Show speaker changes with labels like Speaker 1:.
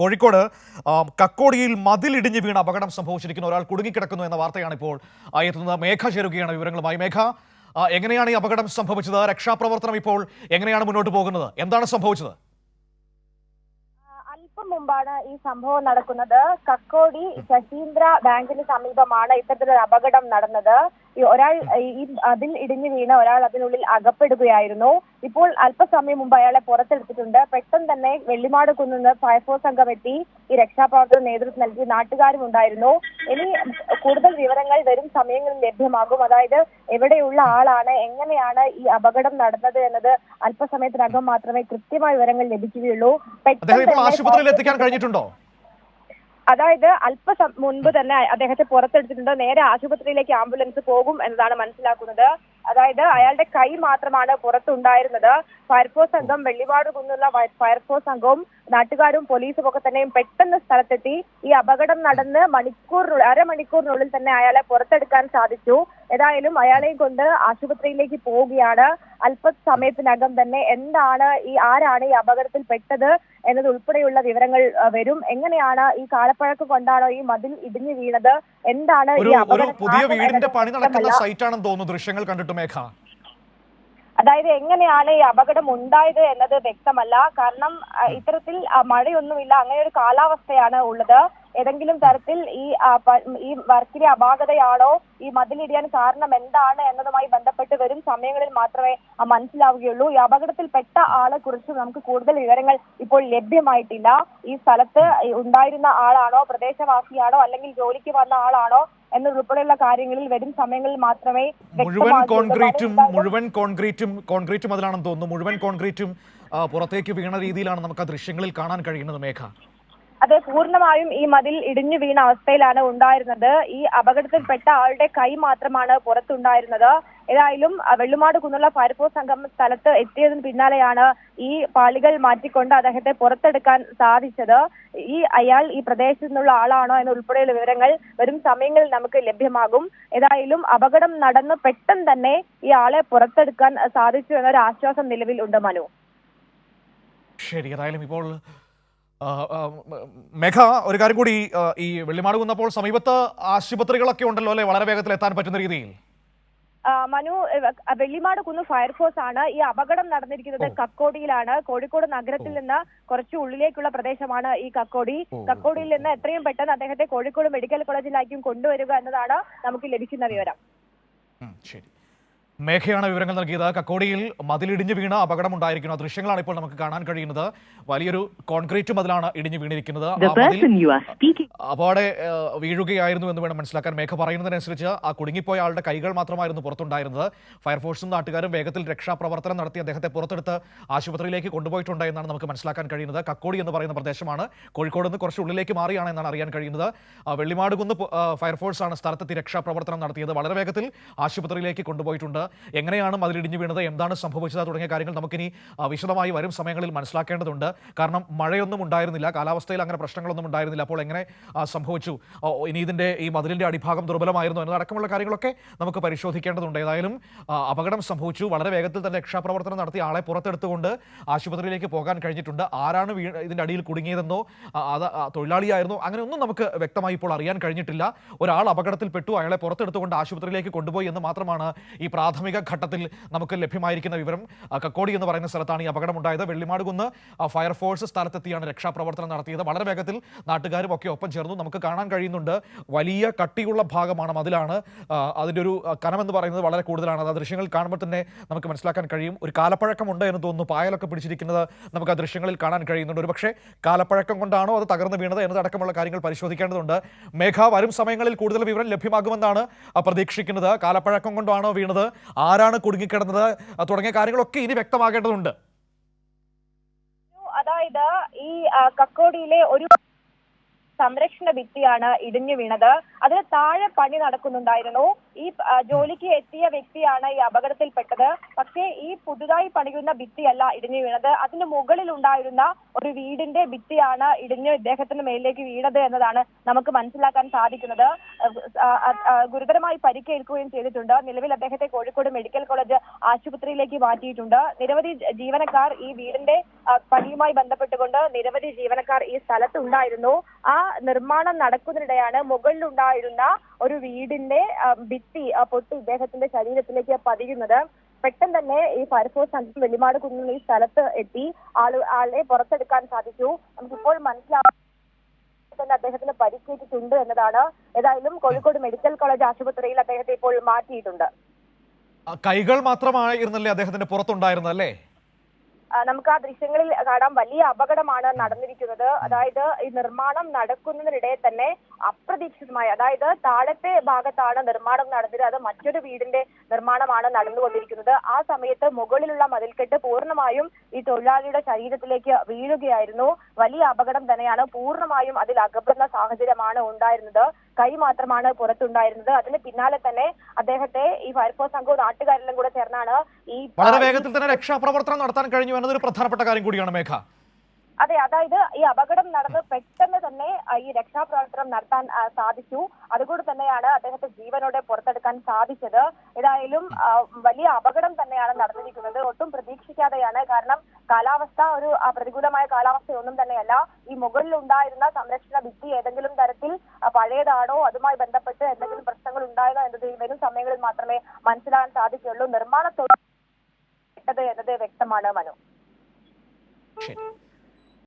Speaker 1: കോഴിക്കോട് കക്കോടിയിൽ മതിലിടിഞ്ഞ് വീണ് അപകടം സംഭവിച്ചിരിക്കുന്ന. ഒരാൾ കുടുങ്ങിക്കിടക്കുന്നു എന്ന വാർത്തയാണ് ഇപ്പോൾ എത്തുന്നത് മേഘ ചേരുകയാണ് വിവരങ്ങളുമായി. മേഘ എങ്ങനെയാണ് ഈ അപകടം സംഭവിച്ചത്? രക്ഷാപ്രവർത്തനം ഇപ്പോൾ എങ്ങനെയാണ് മുന്നോട്ട് പോകുന്നത്? എന്താണ് സംഭവിച്ചത്?
Speaker 2: അല്പം മുമ്പാണ് ഈ സംഭവം നടക്കുന്നത്. കക്കോടി ശശീന്ദ്ര ബാങ്കിന് സമീപമാണ് ഇത്തരത്തിലൊരു അപകടം നടന്നത്. ഒരാൾ ഈ അതിൽ ഇടിഞ്ഞു വീണ ഒരാൾ അതിനുള്ളിൽ അകപ്പെടുകയായിരുന്നു. ഇപ്പോൾ അല്പസമയം മുമ്പ് അയാളെ പുറത്തെടുത്തിട്ടുണ്ട്. പെട്ടെന്ന് തന്നെ വെള്ളിമാട് കുന്നിന്ന് ഫയർഫോഴ്സ് സംഘം എത്തി ഈ രക്ഷാപ്രവർത്തന നേതൃത്വം നൽകി നാട്ടുകാരും ഉണ്ടായിരുന്നു. ഇനി കൂടുതൽ വിവരങ്ങൾ വരും സമയങ്ങളിൽ ലഭ്യമാകും. അതായത് എവിടെയുള്ള ആളാണ് എങ്ങനെയാണ് ഈ അപകടം നടന്നത് എന്നത് അല്പസമയത്തിനകം മാത്രമേ കൃത്യമായ വിവരങ്ങൾ ലഭിക്കുകയുള്ളൂ. പെട്ടെന്ന്
Speaker 1: ആശുപത്രിയിൽ എത്തിക്കാൻ കഴിഞ്ഞിട്ടുണ്ടോ?
Speaker 2: അതായത് അല്പ മുൻപ് തന്നെ അദ്ദേഹത്തെ പുറത്തെടുത്തിട്ടുണ്ട്. നേരെ ആശുപത്രിയിലേക്ക് ആംബുലൻസ് പോകും എന്നതാണ് മനസ്സിലാക്കുന്നത്. അതായത് അയാളുടെ കൈ മാത്രമാണ് പുറത്തുണ്ടായിരുന്നത്. ഫയർഫോഴ്സ് സംഘം വെള്ളിവാട് കുന്നുള്ള ഫയർഫോഴ്സ് സംഘവും നാട്ടുകാരും പോലീസും ഒക്കെ തന്നെയും പെട്ടെന്ന് സ്ഥലത്തെത്തി. ഈ അപകടം നടന്ന് മണിക്കൂറിനുള്ളിൽ അരമണിക്കൂറിനുള്ളിൽ തന്നെ അയാളെ പുറത്തെടുക്കാൻ സാധിച്ചു. ഏതായാലും അയാളെയും കൊണ്ട് ആശുപത്രിയിലേക്ക് പോവുകയാണ്. അല്പസമയത്തിനകം തന്നെ എന്താണ് ഈ ആരാണ് ഈ അപകടത്തിൽ പെട്ടത് എന്നത് ഉൾപ്പെടെയുള്ള വിവരങ്ങൾ വരും. എങ്ങനെയാണ് ഈ കാലപ്പഴക്കം കൊണ്ടാണോ ഈ മതിൽ ഇടിഞ്ഞു വീണത്? എന്താണ് ഈ അപകടം
Speaker 1: പുതിയ വീടിന്റെ പണി നടക്കുന്ന സൈറ്റാണെന്ന് തോന്നുന്നു. ദൃശ്യങ്ങൾ കണ്ടിട്ട് മേഘ.
Speaker 2: അതായത് എങ്ങനെയാണ് ഈ അപകടം ഉണ്ടായത് എന്നത് വ്യക്തമല്ല. കാരണം ഇത്തരത്തിൽ മഴയൊന്നുമില്ല. അങ്ങനെ ഒരു കാലാവസ്ഥയാണ് ഉള്ളത്. ഏതെങ്കിലും തരത്തിൽ ഈ ഈ വർക്കിലെ അപാകതയാണോ ഈ മതിലിടിയാൻ കാരണം എന്താണ് എന്നതുമായി ബന്ധപ്പെട്ട് വരും സമയങ്ങളിൽ മാത്രമേ മനസ്സിലാവുകയുള്ളൂ. ഈ അപകടത്തിൽപ്പെട്ട ആളെ കുറിച്ച് നമുക്ക് കൂടുതൽ വിവരങ്ങൾ ഇപ്പോൾ ലഭ്യമായിട്ടില്ല. ഈ സ്ഥലത്ത് ഉണ്ടായിരുന്ന ആളാണോ പ്രദേശവാസിയാണോ അല്ലെങ്കിൽ ജോലിക്ക് വന്ന ആളാണോ എന്നതുൾപ്പെടെയുള്ള കാര്യങ്ങളിൽ വരും സമയങ്ങളിൽ മാത്രമേ
Speaker 1: മുഴുവൻ കോൺക്രീറ്റും മുഴുവൻ കോൺക്രീറ്റും കോൺക്രീറ്റും അതിലാണെന്ന് തോന്നുന്നു. മുഴുവൻ കോൺക്രീറ്റും പുറത്തേക്ക് വീണ രീതിയിലാണ് നമുക്ക് ആ ദൃശ്യങ്ങളിൽ കാണാൻ കഴിയുന്നത് മേഘ.
Speaker 2: അതെ പൂർണമായും ഈ മതിൽ ഇടിഞ്ഞു വീണ അവസ്ഥയിലാണ് ഉണ്ടായിരുന്നത്. ഈ അപകടത്തിൽപ്പെട്ട ആളുടെ കൈ മാത്രമാണ് പുറത്തുണ്ടായിരുന്നത്. ഏതായാലും വെള്ളുമാട് കുന്നുള്ള ഫയർഫോഴ്സ് സംഘം സ്ഥലത്ത് എത്തിയതിന് പിന്നാലെയാണ് ഈ പാളികൾ മാറ്റിക്കൊണ്ട് അദ്ദേഹത്തെ പുറത്തെടുക്കാൻ സാധിച്ചത്. ഈ അയാൾ ഈ പ്രദേശത്തു നിന്നുള്ള ആളാണോ എന്നുൾപ്പെടെയുള്ള വിവരങ്ങൾ വരും സമയങ്ങളിൽ നമുക്ക് ലഭ്യമാകും. ഏതായാലും അപകടം നടന്ന് പെട്ടെന്ന് തന്നെ ഈ ആളെ പുറത്തെടുക്കാൻ സാധിച്ചു എന്നൊരു ആശ്വാസം നിലവിൽ ഉണ്ട് മനു.
Speaker 1: ശരി ഏതായാലും ഇപ്പോൾ മേഘ ഒരു കാര്യം കൂടി ഈ വെള്ളിമാട് കുന്നപ്പോൾ സമീപത്ത് ആശുപത്രികളൊക്കെ ഉണ്ടല്ലോ അല്ലെ? വളരെ വേഗത്തിൽ എത്താൻ പറ്റുന്ന രീതിയിൽ.
Speaker 2: മനു വെള്ളിമാട് കുന്ന് ഫയർഫോഴ്സ് ആണ് ഈ അപകടം നടന്നിരിക്കുന്നത് കക്കോടിയിലാണ്. കോഴിക്കോട് നഗരത്തിൽ നിന്ന് കുറച്ച് ഉള്ളിലേക്കുള്ള പ്രദേശമാണ് ഈ കക്കോടി. കക്കോടിയിൽ നിന്ന് എത്രയും പെട്ടെന്ന് അദ്ദേഹത്തെ കോഴിക്കോട് മെഡിക്കൽ കോളേജിലായിരിക്കും കൊണ്ടുവരിക എന്നതാണ് നമുക്ക് ലഭിക്കുന്ന വിവരം.
Speaker 1: ശരി. മേഘയാണ് വിവരങ്ങൾ നൽകിയത്. കക്കോടിയിൽ മതിലിടിഞ്ഞ് വീണ അപകടമുണ്ടായിരിക്കുന്നു. ഉണ്ടായിരിക്കുന്നു ദൃശ്യങ്ങളാണ് ഇപ്പോൾ നമുക്ക് കാണാൻ കഴിയുന്നത്. വലിയൊരു കോൺക്രീറ്റ് മതിലാണ് ഇടിഞ്ഞു വീണിരിക്കുന്നത്. അപകടെ വീഴുകയായിരുന്നു എന്ന് വേണം മനസ്സിലാക്കാൻ. മേഘ പറയുന്നതിനനുസരിച്ച് ആ കുടുങ്ങിപ്പോയ ആളുടെ കൈകൾ മാത്രമായിരുന്നു പുറത്തുണ്ടായിരുന്നത്. ഫയർഫോഴ്സും നാട്ടുകാരും വേഗത്തിൽ രക്ഷാപ്രവർത്തനം നടത്തി അദ്ദേഹത്തെ പുറത്തെടുത്ത് ആശുപത്രിയിലേക്ക് കൊണ്ടുപോയിട്ടുണ്ട് എന്നാണ് നമുക്ക് മനസ്സിലാക്കാൻ കഴിയുന്നത്. കക്കോടി എന്ന് പറയുന്ന പ്രദേശമാണ്. കോഴിക്കോട് നിന്ന് കുറച്ച് ഉള്ളിലേക്ക് മാറിയാണ് എന്നാണ് അറിയാൻ കഴിയുന്നത്. വെള്ളിമാടുകുന്ന് വെള്ളിമാട് കുന്ന് ഫയർഫോഴ്സാണ് സ്ഥലത്തെത്തി രക്ഷാപ്രവർത്തനം നടത്തിയത്. വളരെ വേഗത്തിൽ ആശുപത്രിയിലേക്ക് കൊണ്ടുപോയിട്ടുണ്ട്. എങ്ങനെയാണ് മതിലിടിഞ്ഞു വീണത്? എന്താണ് സംഭവിച്ചത്? തുടങ്ങിയ കാര്യങ്ങൾ നമുക്കിനി വിശദമായി വരും സമയങ്ങളിൽ മനസ്സിലാക്കേണ്ടതുണ്ട്. കാരണം മഴയൊന്നും ഉണ്ടായിരുന്നില്ല. കാലാവസ്ഥയിൽ അങ്ങനെ പ്രശ്നങ്ങളൊന്നും ഉണ്ടായിരുന്നില്ല. അപ്പോൾ എങ്ങനെ സംഭവിച്ചു? ഇനി ഇതിന്റെ ഈ മതിലിന്റെ അടിഭാഗം ദുർബലമായിരുന്നു എന്നതടക്കമുള്ള കാര്യങ്ങളൊക്കെ നമുക്ക് പരിശോധിക്കേണ്ടതുണ്ട്. ഏതായാലും അപകടം സംഭവിച്ചു. വളരെ വേഗത്തിൽ തന്നെ രക്ഷാപ്രവർത്തനം നടത്തി ആളെ പുറത്തെടുത്തുകൊണ്ട് ആശുപത്രിയിലേക്ക് പോകാൻ കഴിഞ്ഞിട്ടുണ്ട്. ആരാണ് ഇതിന്റെ അടിയിൽ കുടുങ്ങിയതെന്നോ അത് തൊഴിലാളിയായിരുന്നോ അങ്ങനെ ഒന്നും നമുക്ക് വ്യക്തമായി ഇപ്പോൾ അറിയാൻ കഴിഞ്ഞിട്ടില്ല. ഒരാൾ അപകടത്തിൽപ്പെട്ടു. അയാളെ പുറത്തെടുത്തുകൊണ്ട് ആശുപത്രിയിലേക്ക് കൊണ്ടുപോയി എന്ന് മാത്രമാണ് ഈ പ്രാഥമിക ഘട്ടത്തിൽ നമുക്ക് ലഭ്യമായിരിക്കുന്ന വിവരം കക്കോടി എന്ന് പറയുന്ന സ്ഥലത്താണ് ഈ അപകടമുണ്ടായത്. വെള്ളിമാടുകുന്ന് ഫയർഫോഴ്സ് സ്ഥലത്തെത്തിയാണ് രക്ഷാപ്രവർത്തനം നടത്തിയത്. വളരെ വേഗത്തിൽ നാട്ടുകാരും ഒക്കെ ഒപ്പം ചേർന്നു. നമുക്ക് കാണാൻ കഴിയുന്നുണ്ട് വലിയ കട്ടിയുള്ള ഭാഗമാണ് അതിലാണ്. അതിന്റെ ഒരു കനമെന്ന് പറയുന്നത് വളരെ കൂടുതലാണ്. അത് ദൃശ്യങ്ങൾ കാണുമ്പോൾ തന്നെ നമുക്ക് മനസ്സിലാക്കാൻ കഴിയും. ഒരു കാലപ്പഴക്കമുണ്ട് എന്ന് തോന്നുന്നു പായലൊക്കെ പിടിച്ചിരിക്കുന്നത്. നമുക്ക് ആ ദൃശ്യങ്ങളിൽ കാണാൻ കഴിയുന്നുണ്ട്. ഒരു പക്ഷേ കാലപ്പഴക്കം കൊണ്ടാണോ അത് തകർന്നു വീണത് എന്നതടക്കമുള്ള കാര്യങ്ങൾ പരിശോധിക്കേണ്ടതുണ്ട്. മേഘ വരും സമയങ്ങളിൽ കൂടുതൽ വിവരം ലഭ്യമാകുമെന്നാണ് പ്രതീക്ഷിക്കുന്നത്. കാലപ്പഴക്കം കൊണ്ടാണോ വീണത്? ആരാണ് കുടുങ്ങിക്കിടന്നത് തുടങ്ങിയ കാര്യങ്ങളൊക്കെ ഇനി വ്യക്തമാകേണ്ടതുണ്ട്.
Speaker 2: അതായത് ഈ കക്കോടിയിലെ ഒരു സംരക്ഷണ ഭിത്തിയാണ് ഇടിഞ്ഞു വീണത്. അതിന് താഴെ പണി നടക്കുന്നുണ്ടായിരുന്നു. ഈ ജോലിക്ക് എത്തിയ വ്യക്തിയാണ് ഈ അപകടത്തിൽപ്പെട്ടത്. പക്ഷേ ഈ പുതുതായി പണിയുന്ന ഭിത്തിയല്ല ഇടിഞ്ഞു വീണത്. അതിന് മുകളിൽ ഉണ്ടായിരുന്ന ഒരു വീടിന്റെ ഭിത്തിയാണ് ഇടിഞ്ഞ് ഇദ്ദേഹത്തിന് മേലിലേക്ക് വീണത് എന്നതാണ് നമുക്ക് മനസ്സിലാക്കാൻ സാധിക്കുന്നത്. ഗുരുതരമായി പരിക്കേൽക്കുകയും ചെയ്തിട്ടുണ്ട്. നിലവിൽ അദ്ദേഹത്തെ കോഴിക്കോട് മെഡിക്കൽ കോളേജ് ആശുപത്രിയിലേക്ക് മാറ്റിയിട്ടുണ്ട്. നിരവധി ജീവനക്കാർ ഈ വീടിന്റെ പണിയുമായി ബന്ധപ്പെട്ടുകൊണ്ട് നിരവധി ജീവനക്കാർ ഈ സ്ഥലത്തുണ്ടായിരുന്നു ആ നിർമ്മാണം നടക്കുന്നതിനിടെയാണ് മുകളിലുണ്ടായിരുന്ന ഒരു വീടിന്റെ ഭിത്തി ആ, പൊട്ടി ഇദ്ദേഹത്തിന്റെ ശരീരത്തിലേക്ക് പതിയുന്നത്. പെട്ടെന്ന് തന്നെ ഈ ഫയർഫോഴ്സ് സംഘം വെള്ളിമാട് കുന്നിൽ ഈ സ്ഥലത്ത് എത്തി. ആൾ ആളെ പുറത്തെടുക്കാൻ സാധിച്ചു. നമുക്കിപ്പോൾ മനസ്സിലാവും തന്നെ അദ്ദേഹത്തിന് പരിക്കേറ്റിട്ടുണ്ട് എന്നതാണ്. ഏതായാലും കോഴിക്കോട് മെഡിക്കൽ കോളേജ് ആശുപത്രിയിൽ അദ്ദേഹത്തെ ഇപ്പോൾ മാറ്റിയിട്ടുണ്ട്.
Speaker 1: കൈകൾ മാത്രമായിരുന്നല്ലേ അദ്ദേഹത്തിന്റെ
Speaker 2: ആ, നമുക്ക് ആ ദൃശ്യങ്ങളിൽ കാണാൻ വലിയ അപകടമാണ് നടന്നിരിക്കുന്നത്. അതായത് ഈ നിർമ്മാണം നടക്കുന്നതിനിടെ തന്നെ അപ്രതീക്ഷിതമായി അതായത് താഴത്തെ ഭാഗത്താണ് നിർമ്മാണം നടന്നത്. അത് മറ്റൊരു വീടിന്റെ നിർമ്മാണമാണ് നടന്നുകൊണ്ടിരിക്കുന്നത്. ആ സമയത്ത് മുകളിലുള്ള മതിൽക്കെട്ട് പൂർണമായും ഈ തൊഴിലാളിയുടെ ശരീരത്തിലേക്ക് വീഴുകയായിരുന്നു. വലിയ അപകടം തന്നെയാണ് പൂർണമായും അതിൽ അകപ്പെടുന്ന സാഹചര്യമാണ് ഉണ്ടായിരുന്നത്. കൈ മാത്രമാണ് പുറത്തുണ്ടായിരുന്നത്. അതിന് പിന്നാലെ തന്നെ അദ്ദേഹത്തെ ഈ ഫയർഫോഴ്സ് സംഘവും നാട്ടുകാരെല്ലാം കൂടെ ചേർന്നാണ് ഈ
Speaker 1: വളരെ വേഗത്തിൽ തന്നെ രക്ഷാപ്രവർത്തനം നടത്താൻ കഴിഞ്ഞു എന്നതൊരു പ്രധാനപ്പെട്ട കാര്യം കൂടിയാണ് മേഘ.
Speaker 2: അതെ അതായത് ഈ അപകടം നടന്ന് പെട്ടെന്ന് തന്നെ ഈ രക്ഷാപ്രവർത്തനം നടത്താൻ സാധിച്ചു. അതുകൊണ്ട് തന്നെയാണ് അദ്ദേഹത്തെ ജീവനോടെ പുറത്തെടുക്കാൻ സാധിച്ചത്. ഏതായാലും വലിയ അപകടം തന്നെയാണ് നടന്നിരിക്കുന്നത്. ഒട്ടും പ്രതീക്ഷിക്കാതെയാണ്. കാരണം കാലാവസ്ഥ ഒരു പ്രതികൂലമായ കാലാവസ്ഥയൊന്നും തന്നെയല്ല. ഈ മുകളിൽ ഉണ്ടായിരുന്ന സംരക്ഷണ ഭിത്തി ഏതെങ്കിലും തരത്തിൽ പഴയതാണോ അതുമായി ബന്ധപ്പെട്ട് എന്തെങ്കിലും പ്രശ്നങ്ങൾ ഉണ്ടായതോ എന്നത് വരും സമയങ്ങളിൽ മാത്രമേ മനസ്സിലാക്കാൻ സാധിക്കുകയുള്ളൂ. നിർമ്മാണത്തോട് എന്നത് വ്യക്തമാണ് മനു.
Speaker 1: ശരി.